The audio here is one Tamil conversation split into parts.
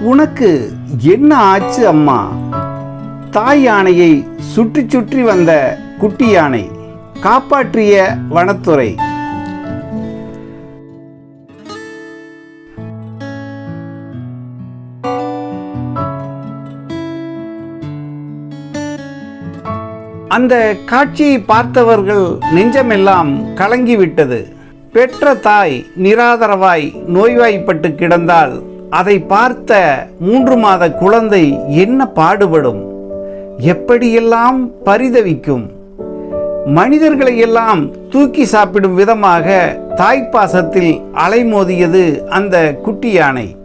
உனக்கு என்ன ஆச்சு அம்மா? தாய் யானையை சுற்றி சுற்றி வந்த குட்டி யானை காப்பாற்றிய வனத்துறை. அந்த காட்சியை பார்த்தவர்கள் நெஞ்சமெல்லாம் கலங்கிவிட்டது. பெற்ற தாய் நிராதரவாய் நோய்வாய்ப்பட்டு கிடந்தால் அதை பார்த்த மூன்று மாத குழந்தை என்ன பாடுபடும்? எப்படியெல்லாம் பரிதவிக்கும்? மனிதர்களை எல்லாம் தூக்கி சாப்பிடும் விதமாக தாய்ப்பாசத்தில் அலைமோதியது அந்த குட்டி யானை.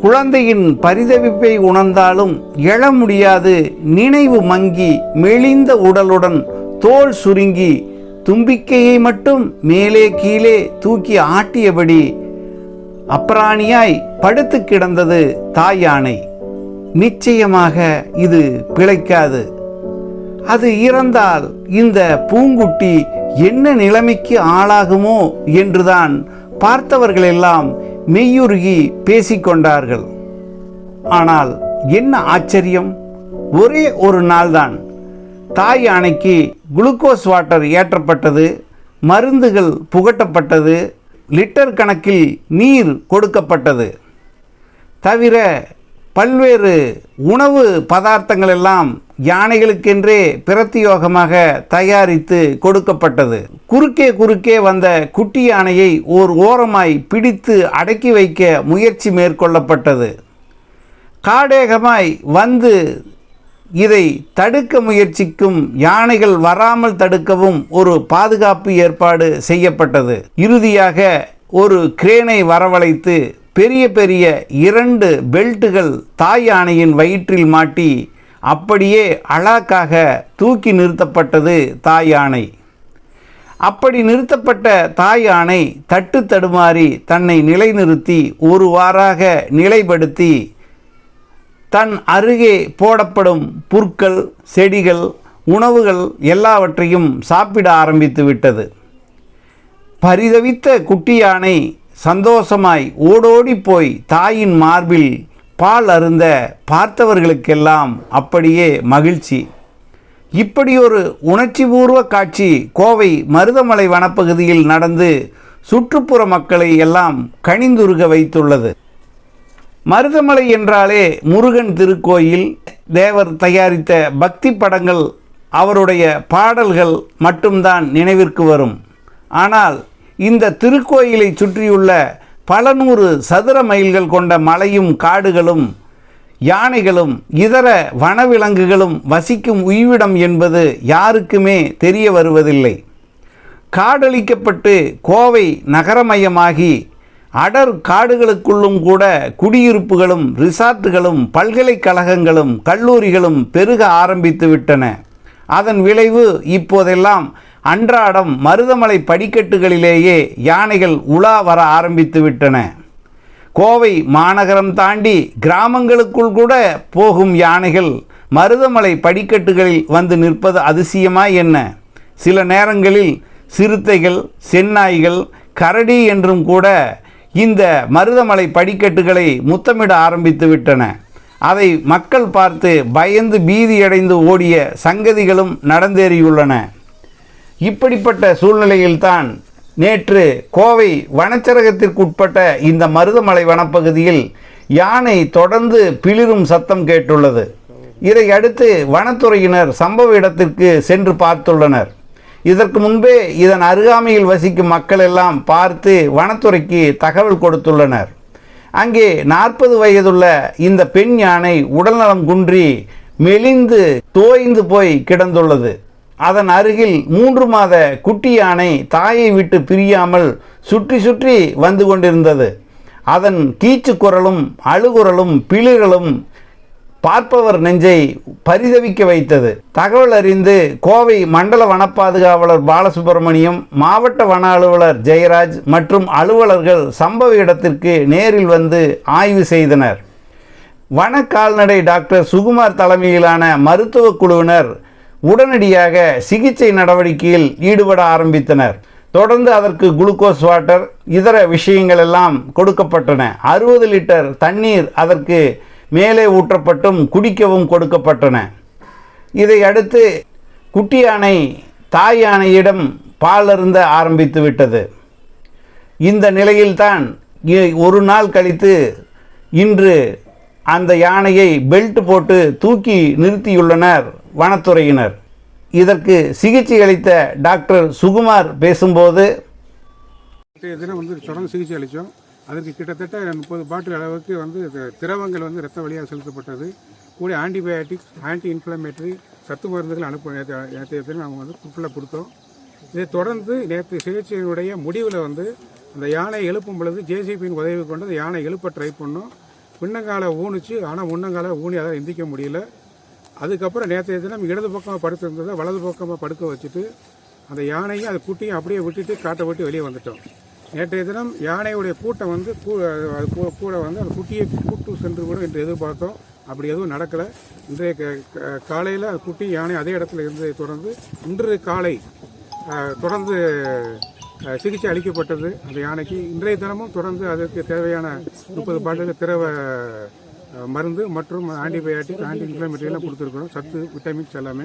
குழந்தையின் பரிதவிப்பை உணர்ந்தாலும் எழ முடியாது நினைவு மங்கி மெலிந்த உடலுடன் தோல் சுருங்கி தும்பிக்கையை மட்டும் மேலே கீழே தூக்கி ஆட்டியபடி அப்ராணியாய் படுத்து கிடந்தது தாய் யானை. நிச்சயமாக இது பிழைக்காது. அது இறந்தால் இந்த பூங்குட்டி என்ன நிலைமைக்கு ஆளாகுமோ என்றுதான் பார்த்தவர்களெல்லாம் மெய்யுருகி பேசிக்கொண்டார்கள். ஆனால் என்ன ஆச்சரியம்? ஒரே ஒரு நாள்தான் தாய் யானைக்கு குளுக்கோஸ் வாட்டர் ஏற்றப்பட்டது மருந்துகள் புகட்டப்பட்டது லிட்டர் கணக்கில் நீர் கொடுக்கப்பட்டது. தவிர பல்வேறு உணவு பதார்த்தங்கள் எல்லாம் யானைகளுக்கென்றே பிரத்தியோகமாக தயாரித்து கொடுக்கப்பட்டது. குறுக்கே குறுக்கே வந்த குட்டி யானையை ஓர் ஓரமாய் பிடித்து அடக்கி வைக்க முயற்சி மேற்கொள்ளப்பட்டது. காடேகமாய் வந்து இதை தடுக்க முயற்சிக்கும் யானைகள் வராமல் தடுக்கவும் ஒரு பாதுகாப்பு ஏற்பாடு செய்யப்பட்டது. இறுதியாக ஒரு கிரேனை வரவழைத்து பெரிய பெரிய இரண்டு பெல்ட்டுகள் தாய் யானையின் வயிற்றில் மாட்டி அப்படியே அழாக்காக தூக்கி நிறுத்தப்பட்டது தாய் யானை. அப்படி நிறுத்தப்பட்ட தாய் யானை தட்டு தடுமாறி தன்னை நிலைநிறுத்தி ஒரு வாராக நிலைப்படுத்தி தன் அருகே போடப்படும் புற்கள் செடிகள் உணவுகள் எல்லாவற்றையும் சாப்பிட ஆரம்பித்து விட்டது. பரிதவித்த குட்டி யானை சந்தோஷமாய் ஓடோடி போய் தாயின் மார்பில் பால் அருந்த பார்த்தவர்களுக்கெல்லாம் அப்படியே மகிழ்ச்சி. இப்படி ஒரு உணர்ச்சிபூர்வ காட்சி கோவை மருதமலை வனப்பகுதியில் நடந்து சுற்றுப்புற மக்களை எல்லாம் கணிந்துருக வைத்துள்ளது. மருதமலை என்றாலே முருகன் திருக்கோயில் தேவர் தயாரித்த பக்தி படங்கள் அவருடைய பாடல்கள் மட்டும்தான் நினைவிற்கு வரும். ஆனால் இந்த திருக்கோயிலை சுற்றியுள்ள பல நூறு சதுர மைல்கள் கொண்ட மலையும் காடுகளும் யானைகளும் இதர வனவிலங்குகளும் வசிக்கும் உய்விடம் என்பது யாருக்குமே தெரிய வருவதில்லை. காடழிக்கப்பட்டு கோவை நகரமயமாகி அடர் காடுகளுக்குள்ளும் கூட குடியிருப்புகளும் ரிசார்ட்டுகளும் பல்கலைக்கழகங்களும் கல்லூரிகளும் பெருக ஆரம்பித்து விட்டன. அதன் விளைவு இப்போதெல்லாம் அன்றாடம் மருதமலை படிக்கட்டுகளிலேயே யானைகள் உலா வர ஆரம்பித்து விட்டன. கோவை மாநகரம் தாண்டி கிராமங்களுக்குள் கூட போகும் யானைகள் மருதமலை படிக்கட்டுகளில் வந்து நிற்பது அதிசயமா என்ன? சில நேரங்களில் சிறுத்தைகள் செந்நாய்கள் கரடி என்றும் கூட இந்த மருதமலை படிக்கட்டுகளை முத்தமிட ஆரம்பித்து விட்டன. அதை மக்கள் பார்த்து பயந்து பீதியடைந்து ஓடிய சங்கதிகளும் நடந்தேறியுள்ளன. இப்படிப்பட்ட சூழ்நிலையில்தான் நேற்று கோவை வனச்சரகத்திற்குட்பட்ட இந்த மருதமலை வனப்பகுதியில் யானை தொடர்ந்து பிளிரும் சத்தம் கேட்டுள்ளது. இதை அடுத்து வனத்துறையினர் சம்பவ இடத்திற்கு சென்று பார்த்துள்ளனர். இதற்கு முன்பே இதன் அருகாமையில் வசிக்கும் மக்கள் எல்லாம் பார்த்து வனத்துறைக்கு தகவல் கொடுத்துள்ளனர். அங்கே நாற்பது வயதுள்ள இந்த பெண் யானை உடல்நலம் குன்றி மெலிந்து தோய்ந்து போய் கிடந்துள்ளது. அதன் அருகில் மூன்று மாத குட்டி யானை தாயை விட்டு பிரியாமல் சுற்றி சுற்றி வந்து கொண்டிருந்தது. அதன் கீச்சு குரலும் அழுகுரலும் பிளிரலும் பார்ப்பவர் நெஞ்சை பரிதவிக்க வைத்தது. தகவல் அறிந்து கோவை மண்டல வன பாதுகாவலர் பாலசுப்பிரமணியம் மாவட்ட வன அலுவலர் ஜெயராஜ் மற்றும் அலுவலர்கள் சம்பவ இடத்திற்கு நேரில் வந்து ஆய்வு செய்தனர். வன கால்நடை டாக்டர் சுகுமார் தலைமையிலான மருத்துவ குழுவினர் உடனடியாக சிகிச்சை நடவடிக்கையில் ஈடுபட ஆரம்பித்தனர். தொடர்ந்து அதற்கு குளுக்கோஸ் வாட்டர் இதர விஷயங்கள் எல்லாம் கொடுக்கப்பட்டன. அறுபது லிட்டர் தண்ணீர் அதற்கு மேலே ஊற்றப்பட்டும் குடிக்கவும் கொடுக்கப்பட்டன. இதையடுத்து குட்டி யானை தாய் யானையிடம் பாலருந்த ஆரம்பித்து விட்டது. இந்த நிலையில்தான் ஒரு நாள் கழித்து இன்று அந்த யானையை பெல்ட் போட்டு தூக்கி நிறுத்தியுள்ளனர் வனத்துறையினர். இதற்கு சிகிச்சை அளித்த டாக்டர் சுகுமார் பேசும்போது தினம் வந்து தொடர்ந்து சிகிச்சை அளித்தோம். அதற்கு கிட்டத்தட்ட முப்பது பாட்டில் அளவுக்கு வந்து திரவங்கள் வந்து ரத்த வழியாக செலுத்தப்பட்டது. கூட ஆன்டிபயோட்டிக்ஸ் ஆன்டி இன்ஃப்ளமேட்டரி சத்து மருந்துகள் அனுப்ப நேற்று நாங்கள் வந்து ஃபுல்லாக கொடுத்தோம். இதை தொடர்ந்து நேற்று சிகிச்சையினுடைய முடிவில் வந்து அந்த யானை எழுப்பும் பொழுது ஜேசிபியின் உதவி கொண்டு அந்த யானை எழுப்ப ட்ரை பண்ணோம். பின்னங்கால ஊனிச்சு ஆனால் முன்னங்கால ஊனி அதை எந்திக்க முடியல. அதுக்கப்புறம் நேற்றைய தினம் இடது பக்கமாக படுத்திருந்ததை வலது பக்கமாக படுக்க வச்சுட்டு அந்த யானையும் அது குட்டியும் அப்படியே விட்டுட்டு காட்டை விட்டு வெளியே வந்துட்டோம். நேற்றைய தினம் யானையுடைய கூட்டம் வந்து கூ- அது கூட வந்து அந்த குட்டியை கூட்டு சென்று கூட என்று எதிர்பார்த்தோம். அப்படி எதுவும் நடக்கலை. இன்றைய காலையில் அந்த குட்டி யானை அதே இடத்துல இருந்ததை தொடர்ந்து இன்று காலை தொடர்ந்து சிகிச்சை அளிக்கப்பட்டது. அந்த யானைக்கு இன்றைய தினமும் தொடர்ந்து அதற்கு தேவையான முப்பது பாட்டில் திரவ மருந்து மற்றும் ஆன்டிபயோட்டிக் ஆன்டி இன்ஃப்ளமேட்டரி எல்லாம் கொடுத்துருக்குறோம். சத்து விட்டமின்ஸ் எல்லாமே.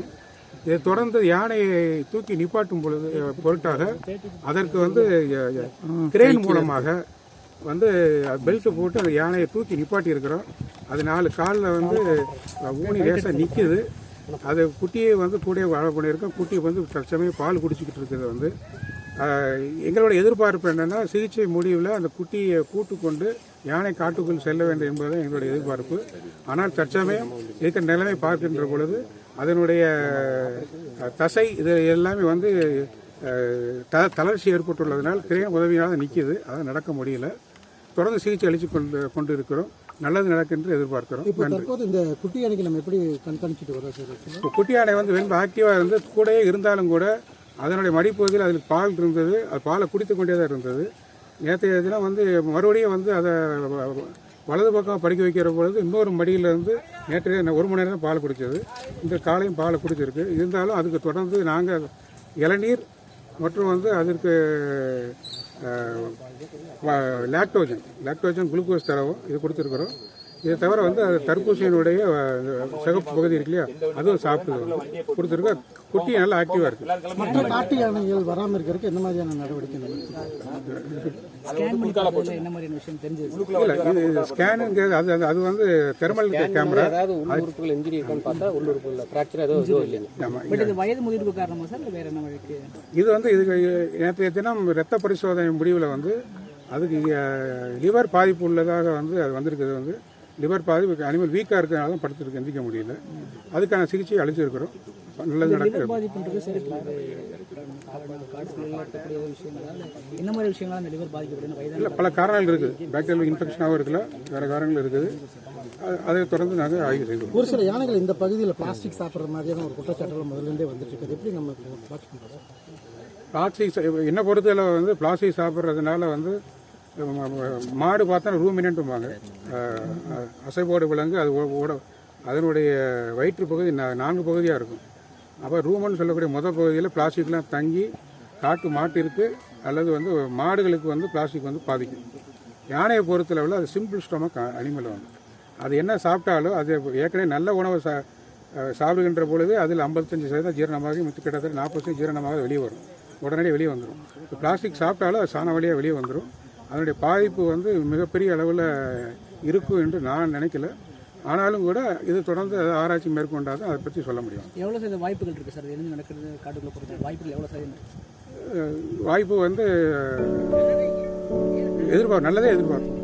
இதை தொடர்ந்து யானையை தூக்கி நிப்பாட்டும் பொழுது பொருட்டாக அதற்கு வந்து கிரேன் மூலமாக வந்து பெல்ட் போட்டு அந்த யானையை தூக்கி நிப்பாட்டி இருக்கிறோம் அது நாலு காலில் வந்து ஊனி லேசாக நிற்கிது அது குட்டியை வந்து கூட வாழ பண்ணியிருக்கோம். குட்டி வந்து தற்சமயம் பால் குடிச்சிக்கிட்டு இருக்குது வந்து. எங்களோட எதிர்பார்ப்பு என்னென்னா சிகிச்சை முடிவில் அந்த குட்டியை கூட்டு கொண்டு யானை காட்டுக்குள் செல்ல வேண்டும் என்பது எங்களுடைய எதிர்பார்ப்பு. ஆனால் தற்சமயம் இருக்கிற நிலைமை பார்க்கின்ற பொழுது அதனுடைய தசை இது எல்லாமே வந்து த தளர்ச்சி ஏற்பட்டுள்ளதனால் கிரேன் உதவியாக நிற்கிது அதை நடக்க முடியல. தொடர்ந்து சிகிச்சை அளித்து கொண்டு கொண்டு இருக்கிறோம் நல்லது நடக்கும் என்று எதிர்பார்க்கிறோம். இப்போ தற்போது இந்த குட்டி யானைக்கு நம்ம எப்படி கண்காணிச்சிட்டு வரோம் சார்? குட்டி யானை வந்து ரொம்ப ஆக்டிவாக இருந்து கூடயே இருந்தாலும் கூட அதனுடைய மடிப்பகுதியில் அதில் பால் இருந்தது. அது பாலை குடித்து கொண்டே தான் இருந்தது. நேற்றைய தினம் வந்து மறுபடியும் வந்து அதை வலது பக்கம் படிக்க வைக்கிற பொழுது இன்னொரு மடியிலிருந்து நேற்றைய ஒரு மணி நேரம் பால் குடித்தது. இந்த காலையும் பாலை குடிச்சிருக்கு. இருந்தாலும் அதுக்கு தொடர்ந்து நாங்கள் இளநீர் மற்றும் வந்து அதற்கு லாக்டோஜன் லாக்டோஜன் குளுக்கோஸ் தரவும் இது கொடுத்துருக்குறோம் இதை தவிர வந்து அது இந்த சிகப்பு பகுதி இருக்கு இல்லையா? அதுவும் சாப்பிடுது வந்து கொடுத்துருக்க குட்டி நல்லா ஆக்டிவாக இருக்குது மற்ற காட்டு யானைகள் வராமல் இருக்கிறதுக்கு என்ன மாதிரியான நடவடிக்கை இல்லை இது ஸ்கேனுங்கிறது அது அது- அது வந்து தெர்மல் கேமரா ஏதாவது உள்ளுறுப்புகள் இன்ஜுரி இருக்கான்னு பார்த்தா உள்ளுறுப்புல ஃப்ராக்சர் எதுவும் இல்லைங்க. ஆமாம் பட் இது வயது முதிர்வு காரணமா சார் வேற என்ன வழக்கு? இது வந்து இதுக்கு நேற்றைய தினம் இரத்த பரிசோதனை முடிவில் வந்து அதுக்கு லிவர் பாதிப்பு உள்ளதாக வந்து அது வந்திருக்கிறது வந்து. லிவர் பாதிப்பு அனிமல் வீக்காக இருக்கிறனால தான் படுத்துருக்கு எந்திக்க முடியல. அதுக்கான சிகிச்சை அளிச்சிருக்கிறோம். நல்லது நடக்குது. இல்லை பல காரணங்கள் இருக்குது. பாக்டீரியல் இன்ஃபெக்ஷனாகவும் இருக்குல்ல வேறு காரணங்கள் இருக்குது. அதை தொடர்ந்து நாங்கள் ஆய்வு செய்வோம் ஒரு சில யானைகள் இந்த பகுதியில் பிளாஸ்டிக் சாப்பிட்ற மாதிரியான ஒரு குற்றச்சாட்டுகள் முதல்லேருந்தே வந்துட்டு இருக்குது. எப்படி நம்ம பிளாஸ்டிக் என்னை பொறுத்தளவு வந்து பிளாஸ்டிக் சாப்பிட்றதுனால வந்து மாடு பார்த்தா ரூமினன்ட்டுமாங்க அசைபோடு விலங்கு அது ஓட அதனுடைய வயிற்று பகுதி நான்கு பகுதியாக இருக்கும். அப்போ ரூமன் சொல்லக்கூடிய முதல் பகுதியில் பிளாஸ்டிக்லாம் தங்கி காட்டு மாட்டிற்கு அல்லது வந்து மாடுகளுக்கு வந்து பிளாஸ்டிக் வந்து பாதிக்கும். யானையை பொறுத்தளவில் அது சிம்பிள் ஸ்டொமக் அனிமல் வந்து. அது என்ன சாப்பிட்டாலும் அது ஏற்கனவே நல்ல உணவை சா சாப்பிடுகின்ற பொழுது அதில் ஐம்பத்தஞ்சு சதவீதம் ஜீரணமாகி மிச்ச கிட்டத்தட்ட நாற்பது ஜீரணமாக வெளியே வரும். உடனடியாக வெளியே வந்துடும் இப்போ பிளாஸ்டிக் சாப்பிட்டாலும் அது சாண வழியாக வெளியே வந்துடும் அதனுடைய பாதிப்பு வந்து மிகப்பெரிய அளவில் இருக்கும் என்று நான் நினைக்கல. ஆனாலும் கூட இது தொடர்ந்து ஆராய்ச்சி மேற்கொண்டால் தான் அதை பற்றி சொல்ல முடியும். எவ்வளோ சதவீத வாய்ப்புகள் இருக்கு சார்? எழுந்து நடக்கிறது காட்டுக்குள்ள பொறுத்த வாய்ப்புகள் எவ்வளோ சதவீதம் வாய்ப்பு வந்து எதிர்பார்ப்பு நல்லதே எதிர்பார்ப்போம்